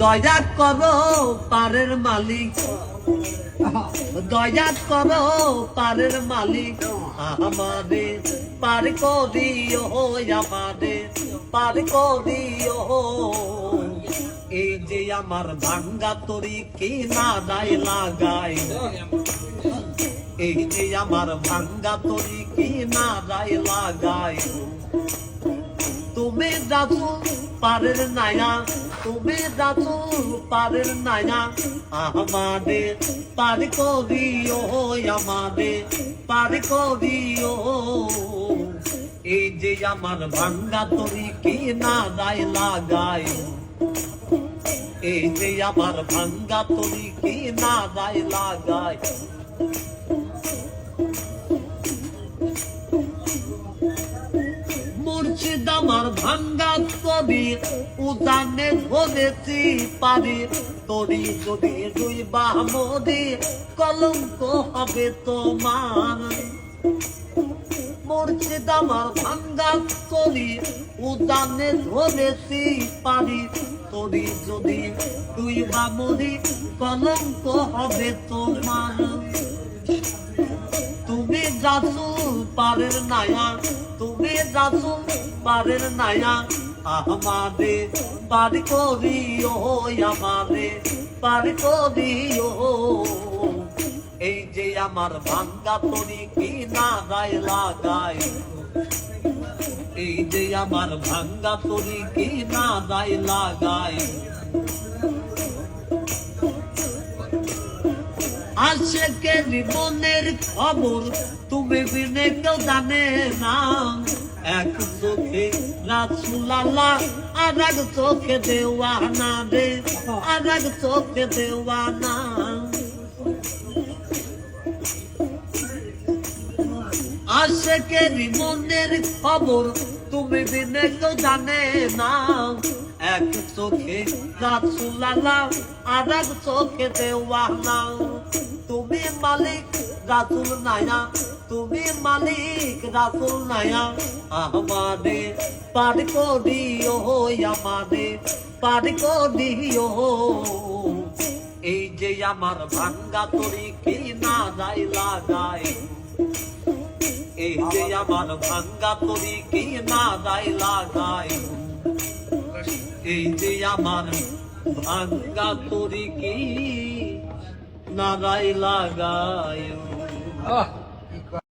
দয়া করো পারের মালিক। দয়া করো পারের মালিক আমাদের পার করিও আমাদের পার করিও এই যে আমার ভাঙ্গা তরি কি না দায় লাগাই। এই যে আমার ভাঙ্গা তরি কি না দায় লাগাই। তুমি দাদু পারের নায়া তুমি দাদু পারের নায়া, আমাদের পার করিও আমাদের পার করিও এই যে আমার ভাঙ্গা তরি কি না দায় লাগাই এই যে আমার ভাঙ্গা তরি কি না দায় লাগাই মুর্শিদ আমার ভাঙ্গা তরি উদানে ধরেছি পারি। তরি যদি দুই বামদি কলঙ্ক হবে তোমার। মুর্শিদ আমার ভাঙ্গা উদানে ধরেছি পারি। যদি দুই বামদি কলঙ্ক হবে তোমার। তুমি যাচু পারের নায়া, তুমি যাচু পারের নায়া। আমাদে পার করিও আমাদে পার করিও। এই যে আমার ভাঙ্গা তরি কি না গায়ে লাগাই, এই যে আমার ভাঙ্গা তরি কি না গায়ে লাগাই। আশেকে জীবনের খবর, তুমি বিনে কেউ জানে না। এক চোখে রাসুলাল্লাহ আর এক চোখে দেওয়ানা রে আর এক চোখে দেওয়ানা। আশেকে জীবনের খবর, তুমি বিনে কেউ জানে না। এক চোখে রাসুলাল্লাহ আর এক চোখে দেওয়ানা। মালিক, রাসুল নায়া তুমি মালিক, রাসুল নায়া আমাদে পার করিও আমাদে পার করিও এই যে আমার ভাঙ্গা তরি কি না যাই লাগাই। এই যে আমার ভাঙ্গা তরি কি না যাই লাগাই। এই যে আমার ভাঙ্গা তরি কি নারাই লাগায়।